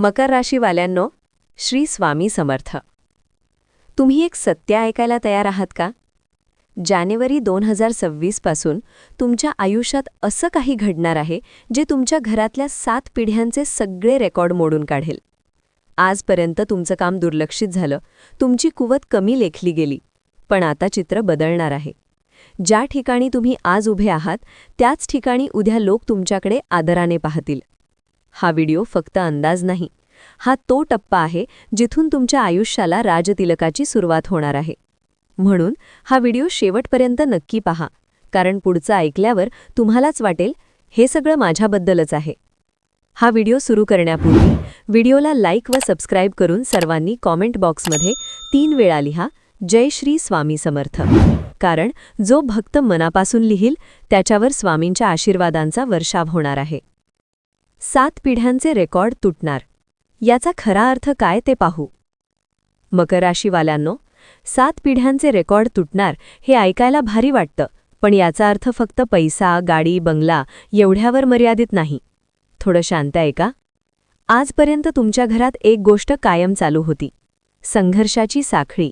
मकर राशीवाल्यांनो श्री स्वामी समर्थ. तुम्ही एक सत्य ऐकायला तयार आहात का? जानेवारी दोन हजार सव्वीसपासून तुमच्या आयुष्यात असं काही घडणार आहे जे तुमच्या घरातल्या सात पिढ्यांचे सगळे रेकॉर्ड मोडून काढेल. आजपर्यंत तुमचं काम दुर्लक्षित झालं तुमची कुवत कमी लेखली गेली पण आता चित्र बदलणार आहे. ज्या ठिकाणी तुम्ही आज उभे आहात त्याच ठिकाणी उद्या लोक तुमच्याकडे आदराने पाहतील. हा व्हिडिओ फक्त अंदाज नाही. हा तो टप्पा आहे जिथून तुमच्या आयुष्याला राजतिलकाची सुरुवात होणार आहे. म्हणून हा व्हिडिओ शेवटपर्यंत नक्की पहा कारण पुढचं ऐकल्यावर तुम्हालाच वाटेल हे सगळं माझ्याबद्दलच आहे. हा व्हिडिओ सुरू करण्यापूर्वी व्हिडिओला लाईक व सबस्क्राईब करून सर्वांनी कॉमेंट बॉक्समध्ये तीन वेळा लिहा जय श्री स्वामी समर्थ. कारण जो भक्त मनापासून लिहील त्याच्यावर स्वामींच्या आशीर्वादांचा वर्षाव होणार आहे. सात पिढ्यांचे रेकॉर्ड तुटणार. याचा खरा अर्थ काय ते पाहू. मकर राशीवाल्यांनो सात पिढ्यांचे रेकॉर्ड तुटणार हे ऐकायला भारी वाटतं पण याचा अर्थ फक्त पैसा गाडी बंगला एवढ्यावर मर्यादित नाही. थोडं शांत ऐका आजपर्यंत तुमच्या घरात एक गोष्ट कायम चालू होती. संघर्षाची साखळी.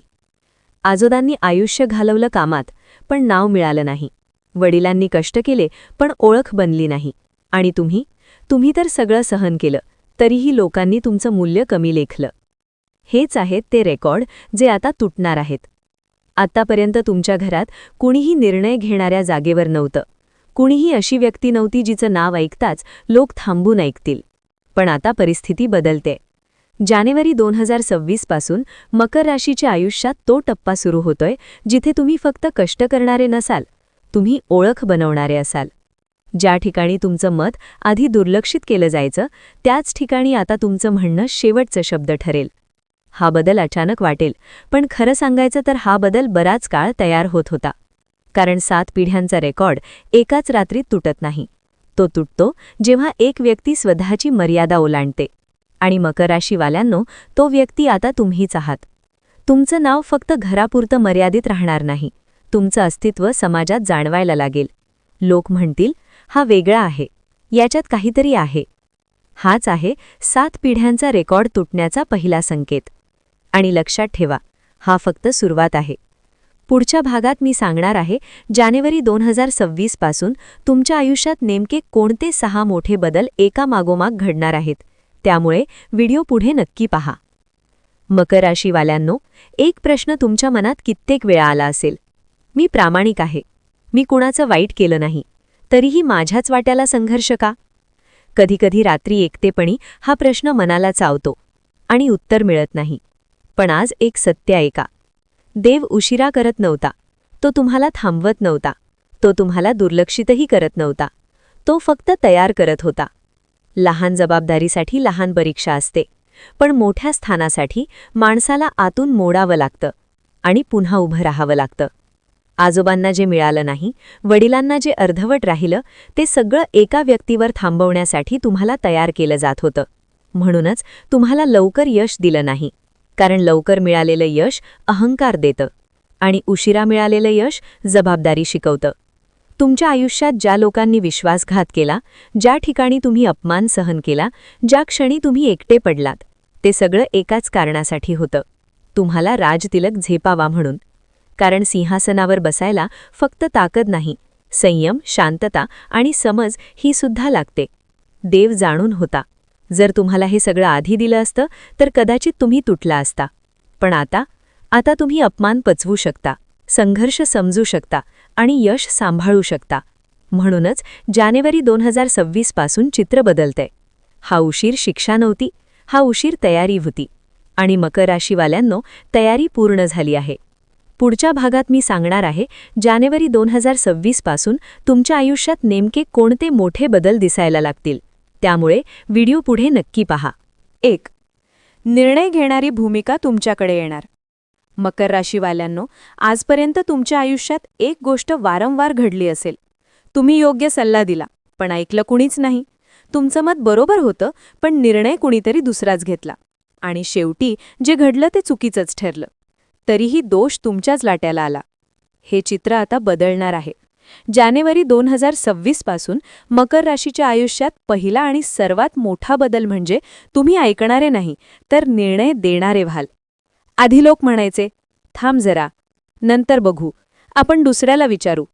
आजोदांनी आयुष्य घालवलं कामात पण नाव मिळालं नाही. वडिलांनी कष्ट केले पण ओळख बनली नाही. आणि तुम्ही? तुम्ही तर सगळं सहन केलं तरीही लोकांनी तुमचं मूल्य कमी लेखलं. हेच आहेत ते रेकॉर्ड जे आता तुटणार आहेत. आतापर्यंत तुमच्या घरात कुणीही निर्णय घेणाऱ्या जागेवर नव्हतं. कुणीही अशी व्यक्ती नव्हती जिचं नाव ऐकताच लोक थांबून ऐकतील. पण आता परिस्थिती बदलते. जानेवारी दोन हजार सव्वीसपासून मकर राशीच्या आयुष्यात तो टप्पा सुरू होतोय जिथे तुम्ही फक्त कष्ट करणारे नसाल तुम्ही ओळख बनवणारे असाल. ज्या ठिकाणी तुमचं मत आधी दुर्लक्षित केलं जायचं त्याच ठिकाणी आता तुमचं म्हणणं शेवटचं शब्द ठरेल. हा बदल अचानक वाटेल पण खरं सांगायचं तर हा बदल बराच काळ तयार होत होता. कारण सात पिढ्यांचा रेकॉर्ड एकाच रात्रीत तुटत नाही. तो तुटतो जेव्हा एक व्यक्ती स्वतःची मर्यादा ओलांडते. आणि मकर राशीवाल्यांनो तो व्यक्ती आता तुम्हीच आहात. तुमचं नाव फक्त घरापुरतं मर्यादित राहणार नाही. तुमचं अस्तित्व समाजात जाणवायला लागेल. लोक म्हणतील हा वेगळा आहे. याच्यात काहीतरी आहे. हाच आहे सात पिढ्यांचा रेकॉर्ड तुटण्याचा पहिला संकेत. आणि लक्षात ठेवा हा फक्त सुरुवात आहे. पुढच्या भागात मी सांगणार आहे जानेवारी दोन हजार सव्वीसपासून तुमच्या आयुष्यात नेमके कोणते सहा मोठे बदल एका मागोमाग घडणार आहेत. त्यामुळे व्हिडिओ पुढे नक्की पहा. मकर राशीवाल्यांनो एक प्रश्न तुमच्या मनात कित्येक वेळा आला असेल. मी प्रामाणिक आहे. मी कुणाचं वाईट केलं नाही. तरीही माझ्याच वाट्याला संघर्ष का? कधीकधी रात्री एकटेपणी हा प्रश्न मनाला चावतो आणि उत्तर मिळत नाही. पण आज एक सत्य ऐका देव उशिरा करत नव्हता. तो तुम्हाला थांबवत नव्हता. तो तुम्हाला दुर्लक्षितही करत नव्हता. तो फक्त तयार करत होता. लहान जबाबदारीसाठी लहान परीक्षा असते. पण मोठ्या स्थानासाठी माणसाला आतून मोडावं लागतं आणि पुन्हा उभं राहावं लागतं. आजोबांना जे मिळालं नाही वडिलांना जे अर्धवट राहिलं ते सगळं एका व्यक्तीवर थांबवण्यासाठी तुम्हाला तयार केलं जात होतं. म्हणूनच तुम्हाला लवकर यश दिलं नाही. कारण लवकर मिळालेलं यश अहंकार देतं आणि उशिरा मिळालेलं यश जबाबदारी शिकवतं. तुमच्या आयुष्यात ज्या लोकांनी विश्वासघात केला ज्या ठिकाणी तुम्ही अपमान सहन केला ज्या क्षणी तुम्ही एकटे पडलात ते सगळं एकाच कारणासाठी होतं. तुम्हाला राजतिलक झेपावा म्हणून कारण सिंहासनावर बसायला फक्त ताकद नाही. संयम शांतता आणि समज ही सुद्धा लागते. देव जाणून होता. जर तुम्हाला हे सगळं आधी दिलं असतं तर कदाचित तुम्ही तुटला असता. पण आता आता तुम्ही अपमान पचवू शकता संघर्ष समजू शकता आणि यश सांभाळू शकता. म्हणूनच जानेवारी दोन हजार सव्वीसपासून चित्र बदलतंय हा उशीर शिक्षा नव्हती हा उशीर तयारी होती. आणि मकर राशीवाल्यांनो तयारी पूर्ण झाली आहे. पुढच्या भागात मी सांगणार आहे जानेवारी दोन हजार सव्वीसपासून तुमच्या आयुष्यात नेमके कोणते मोठे बदल दिसायला लागतील. त्यामुळे व्हिडिओ पुढे नक्की पहा. एक निर्णय घेणारी भूमिका तुमच्याकडे येणार. मकर राशीवाल्यांनो आजपर्यंत तुमच्या आयुष्यात एक गोष्ट वारंवार घडली असेल. तुम्ही योग्य सल्ला दिला पण ऐकलं कुणीच नाही. तुमचं मत बरोबर होतं पण निर्णय कुणीतरी दुसराच घेतला. आणि शेवटी जे घडलं ते चुकीचंच ठरलं. तरीही दोष तुमच्याच लाट्याला आला. हे चित्र आता बदलणार आहे. जानेवारी दोन हजार सव्वीसपासून मकर राशीच्या आयुष्यात पहिला आणि सर्वात मोठा बदल म्हणजे तुम्ही ऐकणारे नाही तर निर्णय देणारे व्हाल. आधी लोक म्हणायचे थांब जरा नंतर बघू आपण दुसऱ्याला विचारू.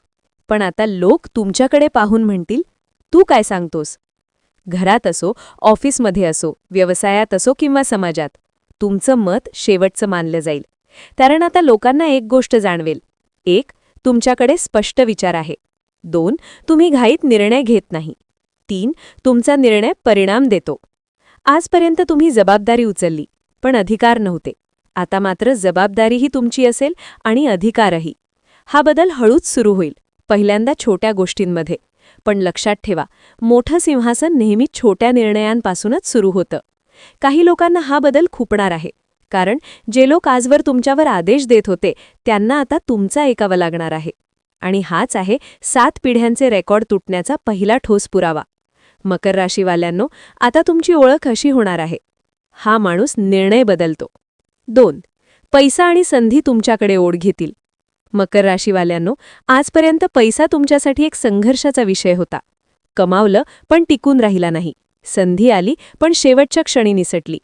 पण आता लोक तुमच्याकडे पाहून म्हणतील तू काय सांगतोस? घरात असो ऑफिसमध्ये असो व्यवसायात असो किंवा समाजात तुमचं मत शेवटचं मानलं जाईल. कारण आता लोकांना एक गोष्ट जाणवेल. एक तुमच्याकडे स्पष्ट विचार आहे. दोन तुम्ही घाईत निर्णय घेत नाही. तीन तुमचा निर्णय परिणाम देतो. आजपर्यंत तुम्ही जबाबदारी उचलली पण अधिकार नव्हते. आता मात्र जबाबदारीही तुमची असेल आणि अधिकारही. हा बदल हळूच सुरू होईल पहिल्यांदा छोट्या गोष्टींमध्ये. पण लक्षात ठेवा मोठं सिंहासन नेहमी छोट्या निर्णयांपासूनच सुरू होतं. काही लोकांना हा बदल खुपणार आहे. कारण जे लोक आजवर तुमच्यावर आदेश देत होते त्यांना आता तुमचा ऐकावं लागणार आहे. आणि हाच आहे सात पिढ्यांचे रेकॉर्ड तुटण्याचा पहिला ठोस पुरावा. मकर राशीवाल्यांनो आता तुमची ओळख अशी होणार आहे. हा माणूस निर्णय बदलतो. दोन पैसा आणि संधी तुमच्याकडे ओढ घेतील. मकर राशीवाल्यांनो आजपर्यंत पैसा तुमच्यासाठी एक संघर्षाचा विषय होता. कमावलं पण टिकून राहिला नाही. संधी आली पण शेवटच्या क्षणी निसटली.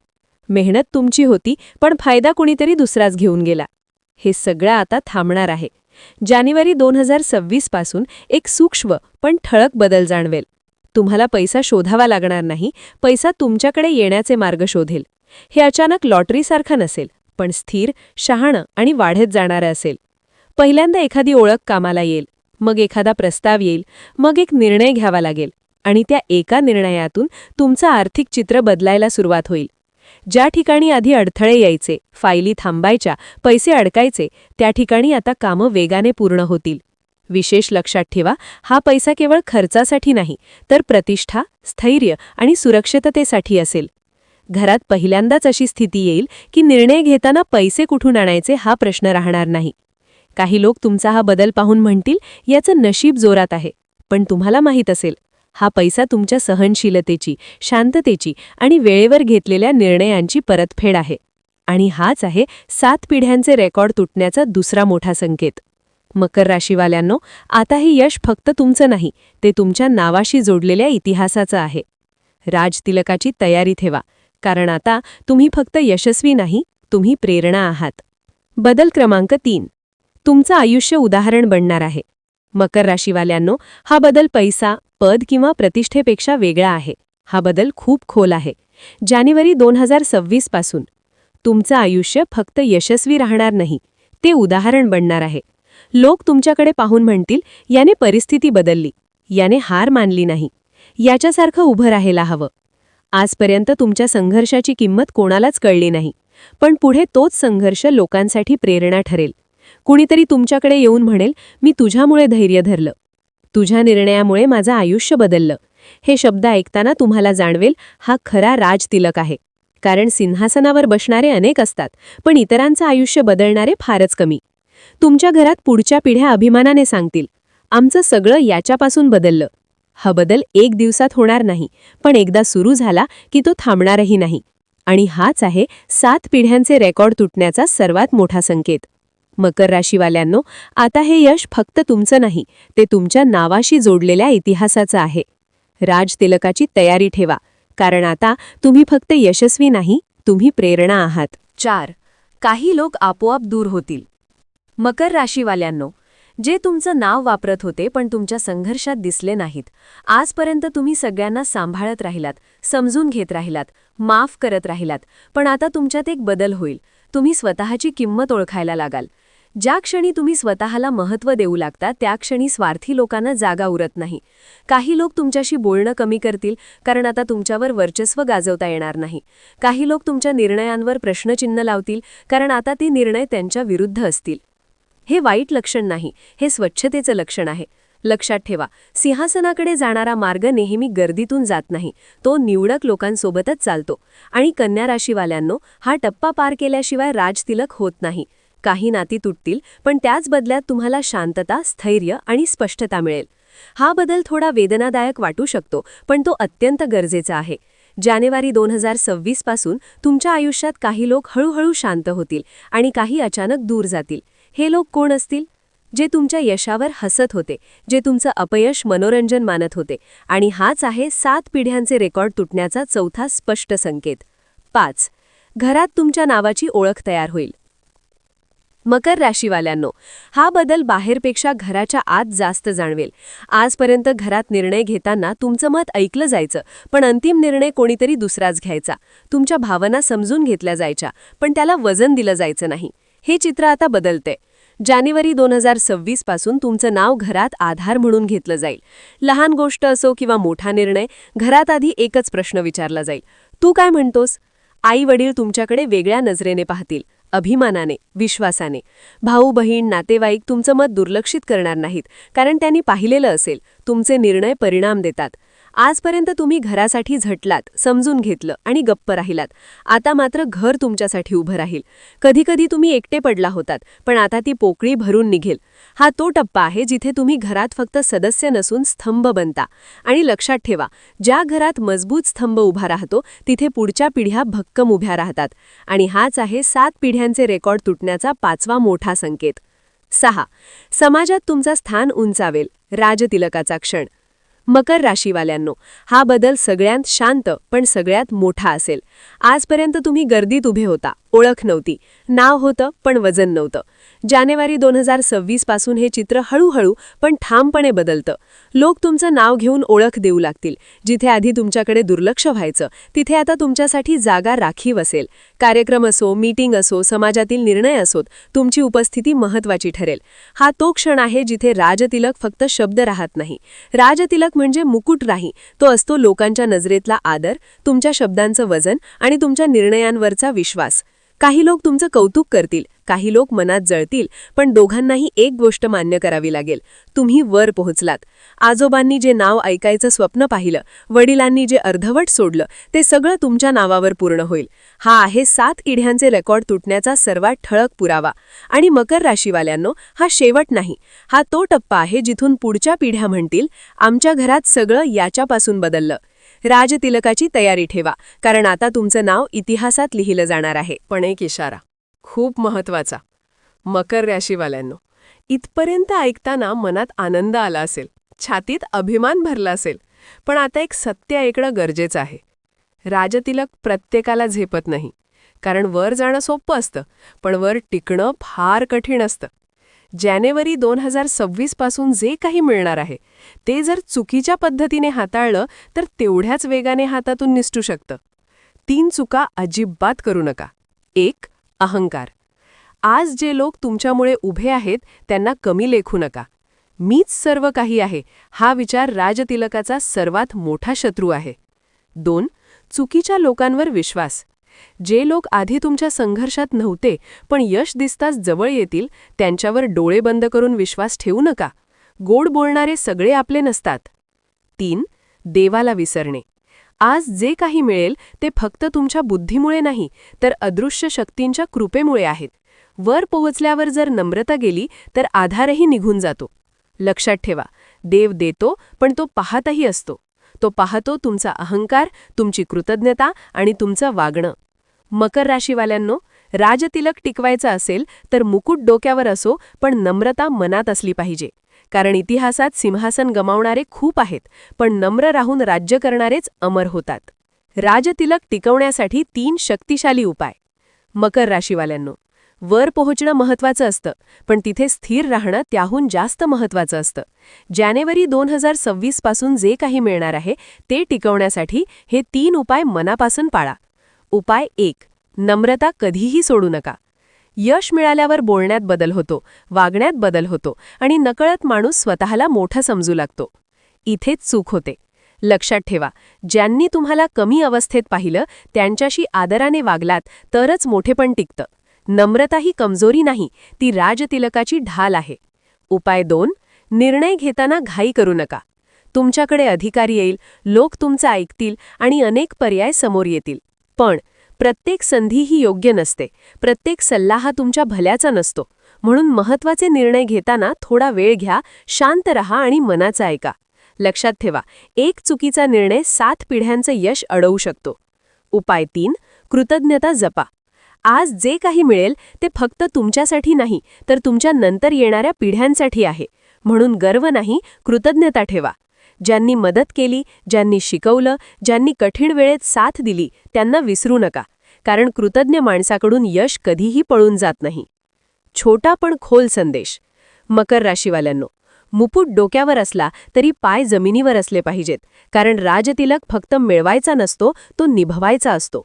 मेहनत तुमची होती पण फायदा कुणीतरी दुसराच घेऊन गेला. हे सगळं आता थांबणार आहे. जानेवारी दोन हजार सव्वीसपासून एक सूक्ष्म पण ठळक बदल जाणवेल. तुम्हाला पैसा शोधावा लागणार नाही पैसा तुमच्याकडे येण्याचे मार्ग शोधेल. हे अचानक लॉटरीसारखं नसेल पण स्थिर शहाणं आणि वाढत जाणारं असेल. पहिल्यांदा एखादी ओळख कामाला येईल. मग एखादा प्रस्ताव येईल. मग एक निर्णय घ्यावा लागेल. आणि त्या एका निर्णयातून तुमचं आर्थिक चित्र बदलायला सुरुवात होईल. ज्या ठिकाणी आधी अडथळे यायचे फायली थांबायच्या पैसे अडकायचे त्या ठिकाणी आता कामं वेगाने पूर्ण होतील. विशेष लक्षात ठेवा हा पैसा केवळ खर्चासाठी नाही तर प्रतिष्ठा स्थैर्य आणि सुरक्षिततेसाठी असेल. घरात पहिल्यांदाच अशी स्थिती येईल की निर्णय घेताना पैसे कुठून आणायचे हा प्रश्न राहणार नाही. काही लोक तुमचा हा बदल पाहून म्हणतील याचं नशीब जोरात आहे. पण तुम्हाला माहीत असेल हा पैसा तुमच्या सहनशीलतेची शांततेची आणि वेळेवर घेतलेल्या निर्णयांची परतफेड आहे. आणि हाच आहे सात पिढ्यांचे रेकॉर्ड तुटण्याचा दुसरा मोठा संकेत. मकर राशीवाल्यांनो आता हे यश फक्त तुमचं नाही ते तुमच्या नावाशी जोडलेल्या इतिहासाचं आहे. राजतिलकाची तयारी ठेवा कारण आता तुम्ही फक्त यशस्वी नाही तुम्ही प्रेरणा आहात. बदल क्रमांक तीन. तुमचं आयुष्य उदाहरण बनणार आहे. मकर राशीवाल्यांनो हा बदल पैसा पद किंवा प्रतिष्ठेपेक्षा वेगळा आहे. हा बदल खूप खोल आहे. जानेवारी दोन हजार सव्वीसपासून. तुमचं आयुष्य फक्त यशस्वी राहणार नाही. ते उदाहरण बनणार आहे. लोक तुमच्याकडे पाहून म्हणतील याने परिस्थिती बदलली. याने हार मानली नाही. याच्यासारखं उभं राहायला हवं. आजपर्यंत तुमच्या संघर्षाची किंमत कोणालाच कळली नाही. पण पुढे तोच संघर्ष लोकांसाठी प्रेरणा ठरेल. कुणीतरी तुमच्याकडे येऊन म्हणेल मी तुझ्यामुळे धैर्य धरलं. तुझ्या निर्णयामुळे माझं आयुष्य बदललं. हे शब्द ऐकताना तुम्हाला जाणवेल हा खरा राजतिलक आहे. कारण सिंहासनावर बसणारे अनेक असतात पण इतरांचं आयुष्य बदलणारे फारच कमी. तुमच्या घरात पुढच्या पिढ्या अभिमानाने सांगतील आमचं सगळं याच्यापासून बदललं. हा बदल एक दिवसात होणार नाही पण एकदा सुरू झाला की तो थांबणारही नाही. आणि हाच आहे सात पिढ्यांचे रेकॉर्ड तुटण्याचा सर्वात मोठा संकेत. मकर राशीवाल्यांनो आता हे यश फक्त तुमचं नाही ते तुमच्या नावाशी जोडलेल्या इतिहासाचं आहे. राज तिलकाची तयारी ठेवा कारण आता तुम्ही फक्त यशस्वी नाही तुम्ही प्रेरणा आहात. चार. काही लोक आपोआप दूर होतील. मकर राशीवाल्यांनो जे तुमचं नाव वापरत होते पण तुमच्या संघर्षात दिसले नाहीत आजपर्यंत तुम्ही सगळ्यांना सांभाळत राहिलात समजून घेत राहिलात माफ करत राहिलात पण आता तुमच्यात एक बदल होईल. तुम्ही स्वतःची किंमत ओळखायला लागाल. ज्या क्षणी तुम्ही स्वतःला महत्त्व देऊ लागता त्या क्षणी स्वार्थी लोकांना जागा उरत नाही. काही लोक तुमच्याशी बोलणं कमी करतील कारण आता तुमच्यावर वर्चस्व गाजवता येणार नाही. काही लोक तुमच्या निर्णयांवर प्रश्नचिन्ह लावतील कारण आता ते निर्णय त्यांच्या विरुद्ध असतील. हे वाईट लक्षण नाही हे स्वच्छतेचं लक्षण आहे. लक्षात ठेवा सिंहासनाकडे जाणारा मार्ग नेहमी गर्दीतून जात नाही तो निवडक लोकांसोबतच चालतो. आणि कन्या राशीवाल्यांनो हा टप्पा पार केल्याशिवाय राजतिलक होत नाही. काही नाती तुटतील पण त्याच बदल्यात तुम्हाला शांतता स्थैर्य आणि स्पष्टता मिळेल. हा बदल थोडा वेदनादायक वाटू शकतो पण तो अत्यंत गरजेचा आहे. जानेवारी दोन हजार सव्वीसपासून तुमच्या आयुष्यात काही लोक हळूहळू शांत होतील आणि काही अचानक दूर जातील. हे लोक कोण असतील? जे तुमच्या यशावर हसत होते जे तुमचं अपयश मनोरंजन मानत होते आणि हाच आहे सात पिढ्यांचे रेकॉर्ड तुटण्याचा चौथा स्पष्ट संकेत. पाच. घरात तुमच्या नावाची ओळख तयार होईल. मकर राशीवाल्यांनो हा बदल बाहेरपेक्षा घराच्या आत जास्त जाणवेल. आजपर्यंत घरात निर्णय घेताना तुमचं मत ऐकलं जायचं पण अंतिम निर्णय कोणीतरी दुसराच घ्यायचा. तुमच्या भावना समजून घेतल्या जायच्या पण त्याला वजन दिलं जायचं नाही. हे चित्र आता बदलते जानेवारी दोन हजार सव्वीसपासून तुमचं नाव घरात आधार म्हणून घेतलं जाईल. लहान गोष्ट असो किंवा मोठा निर्णय घरात आधी एकच प्रश्न विचारला जाईल. तू काय म्हणतोस? आई वडील तुमच्याकडे वेगळ्या नजरेने पाहतील. अभिमानाने विश्वासाने. भाऊ बहीण नातेवाईक तुमचं मत दुर्लक्षित करणार नाहीत कारण त्यांनी पाहिलेलं असेल तुमचे निर्णय परिणाम देतात. आजपर्यंत तुम्ही घरासाठी झटलात समजून घेतलं आणि गप्प राहिलात. आता मात्र घर तुमच्यासाठी उभं राहील. कधीकधी तुम्ही एकटे पडला होतात पण आता ती पोकळी भरून निघेल. हा तो टप्पा आहे जिथे तुम्ही घरात फक्त सदस्य नसून स्तंभ बनता. आणि लक्षात ठेवा ज्या घरात मजबूत स्तंभ उभा राहतो तिथे पुढच्या पिढ्या भक्कम उभ्या राहतात. आणि हाच आहे सात पिढ्यांचे रेकॉर्ड तुटण्याचा पाचवा मोठा संकेत. सहा. समाजात तुमचा स्थान उंचावेल. राजतिलकाचा क्षण. मकर राशीवाल्यांनो हा बदल सगळ्यांत शांत पण सगळ्यात मोठा असेल. आजपर्यंत तुम्ही गर्दीत उभे होता ओळख नव्हती नाव होतं पण वजन नव्हतं. जानेवारी दोन हजार सव्वीसपासून हे चित्र हळूहळू पण ठामपणे बदलतं. लोक तुमचं नाव घेऊन ओळख देऊ लागतील. जिथे आधी तुमच्याकडे दुर्लक्ष व्हायचं तिथे आता तुमच्यासाठी जागा राखीव असेल. कार्यक्रम असो मीटिंग असो समाजातील निर्णय असोत तुमची उपस्थिती महत्वाची ठरेल. हा तो क्षण आहे जिथे राजतिलक फक्त शब्द राहत नाही. राजतिलक म्हणजे मुकुट राही तो असतो लोकांच्या नजरेतला आदर तुमच्या शब्दांचं वजन आणि तुमच्या निर्णयांवरचा विश्वास. काही लोक तुमचं कौतुक करतील काही लोक मनात जळतील पण दोघांनाही एक गोष्ट मान्य करावी लागेल. तुम्ही वर पोहोचलात. आजोबांनी जे नाव ऐकायचं स्वप्न पाहिलं वडिलांनी जे अर्धवट सोडलं ते सगळं तुमच्या नावावर पूर्ण होईल. हा आहे सात इढ्यांचे रेकॉर्ड तुटण्याचा सर्वात ठळक पुरावा. आणि मकर राशीवाल्यांनो हा शेवट नाही. हा तो टप्पा आहे जिथून पुढच्या पिढ्या म्हणतील आमच्या घरात सगळं याच्यापासून बदललं. राजतिलकाची तयारी ठेवा. कारण आता तुमचं नाव इतिहासात लिहिलं जाणार आहे. पण एक इशारा. खूप महत्त्वाचा मकर राशीवाल्यांनो इथपर्यंत ऐकताना मनात आनंद आला असेल. छातीत अभिमान भरला असेल. पण आता एक सत्य ऐकणं गरजेचं आहे. राजतिलक प्रत्येकाला झेपत नाही. कारण वर जाणं सोपं असतं. पण वर टिकणं फार कठीण असतं. जानेवारी दोन हजार सव्वीसपासून जे काही मिळणार आहे ते जर चुकीच्या पद्धतीने हाताळलं तर तेवढ्याच वेगाने हातातून निसटू शकतं. तीन चुका अजिबात करू नका. एक अहंकार. आज जे लोक तुमच्यामुळे उभे आहेत त्यांना कमी लेखू नका. मीच सर्व काही आहे हा विचार राजतिलकाचा सर्वात मोठा शत्रू आहे. दोन चुकीच्या लोकांवर विश्वास. जे लोक आधी तुमच्या संघर्षात नव्हते पण यश दिसताच जवळ येतील त्यांच्यावर डोळे बंद करून विश्वास ठेवू नका. गोड बोलणारे सगळे आपले नसतात. तीन देवाला विसरणे. आज जे काही मिळेल ते फक्त तुमच्या बुद्धीमुळे नाही तर अदृश्य शक्तींच्या कृपेमुळे आहेत. वर पोहोचल्यावर जर नम्रता गेली तर आधारही निघून जातो. लक्षात ठेवा देव देतो पण तो पाहतही असतो. तो पाहतो तुमचा अहंकार तुमची कृतज्ञता आणि तुमचं वागणं. मकर राशीवाल्यांनो राजतिलक टिकवायचा असेल तर मुकुट डोक्यावर असो पण नम्रता मनात असली पाहिजे. कारण इतिहासात सिंहासन गमावणारे खूप आहेत पण नम्र राहून राज्य करणारेच अमर होतात. राजतिलक टिकवण्यासाठी तीन शक्तिशाली उपाय. मकर राशीवाल्यांनो वर पोहोचणं महत्वाचं असतं पण तिथे स्थिर राहणं त्याहून जास्त महत्वाचं असतं. जानेवारी दोन हजार सव्वीसपासून जे काही मिळणार आहे ते टिकवण्यासाठी हे तीन उपाय मनापासून पाळा. उपाय एक नम्रता कधीही सोडू नका. यश मिळाल्यावर बोलण्यात बदल होतो वागण्यात बदल होतो आणि नकळत माणूस स्वतःला मोठा समजू लागतो. इथेच चूक होते. लक्षात ठेवा ज्यांनी तुम्हाला कमी अवस्थेत पाहिलं त्यांच्याशी आदराने वागलात तरच मोठेपण टिकतं. नम्रता ही कमजोरी नाही ती राजतिलकाची ढाल आहे. उपाय दोन निर्णय घेताना घाई करू नका. तुमच्याकडे अधिकारी येईल लोक तुमचं ऐकतील आणि अनेक पर्याय समोर येतील. पण प्रत्येक संधी ही योग्य नसते. प्रत्येक सल्ला हा तुमच्या भल्याचा नसतो. म्हणून महत्त्वाचे निर्णय घेताना थोडा वेळ घ्या शांत रहा आणि मनाचा ऐका. लक्षात ठेवा एक चुकीचा निर्णय सात पिढ्यांचं यश अडवू शकतो. उपाय तीन कृतज्ञता जपा. आज जे काही मिळेल ते फक्त तुमच्यासाठी नाही तर तुमच्या नंतर येणाऱ्या पिढ्यांसाठी आहे. म्हणून गर्व नाही कृतज्ञता ठेवा. ज्यांनी मदत केली ज्यांनी शिकवलं ज्यांनी कठीण वेळेत साथ दिली त्यांना विसरू नका. कारण कृतज्ञ माणसाकडून यश कधीही पळून जात नाही. छोटा पण खोल संदेश. मकर राशीवाल्यांनो मुकुट डोक्यावर असला तरी पाय जमिनीवर असले पाहिजेत कारण राजतिलक फक्त मिळवायचा नसतो तो निभवायचा असतो.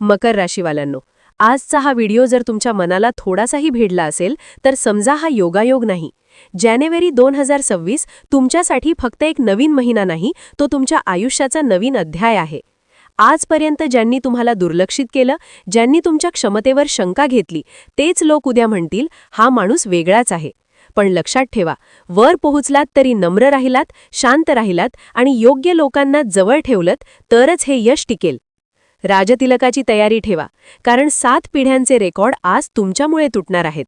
मकर राशीवाल्यांनो आजचा हा व्हिडिओ जर तुमच्या मनाला थोडासाही भेडला असेल तर समजा हा योगायोग नाही. जानेवारी दोन हजार सव्वीस तुमच्यासाठी फक्त एक नवीन महिना नाही तो तुमच्या आयुष्याचा नवीन अध्याय आहे. आजपर्यंत ज्यांनी तुम्हाला दुर्लक्षित केलं ज्यांनी तुमच्या क्षमतेवर शंका घेतली तेच लोक उद्या म्हणतील हा माणूस वेगळाच आहे. पण लक्षात ठेवा वर पोहोचलात तरी नम्र राहिलात शांत राहिलात आणि योग्य लोकांना जवळ ठेवलत तरच हे यश टिकेल. राजतिलकाची तयारी ठेवा कारण सात पिढ्यांचे रेकॉर्ड आज तुमच्यामुळे तुटणार आहेत.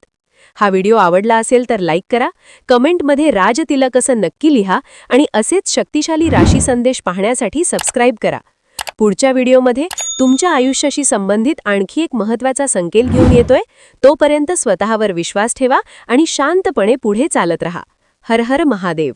हा व्हिडिओ आवडला असेल तर लाईक करा कमेंटमध्ये राजतिलक असं नक्की लिहा आणि असेच शक्तिशाली राशी संदेश पाहण्यासाठी सबस्क्राईब करा. पुढच्या व्हिडिओमध्ये तुमच्या आयुष्याशी संबंधित आणखी एक महत्त्वाचा संकेत घेऊन येतोय तोपर्यंत स्वतःवर विश्वास ठेवा आणि शांतपणे पुढे चालत रहा. हर हर महादेव.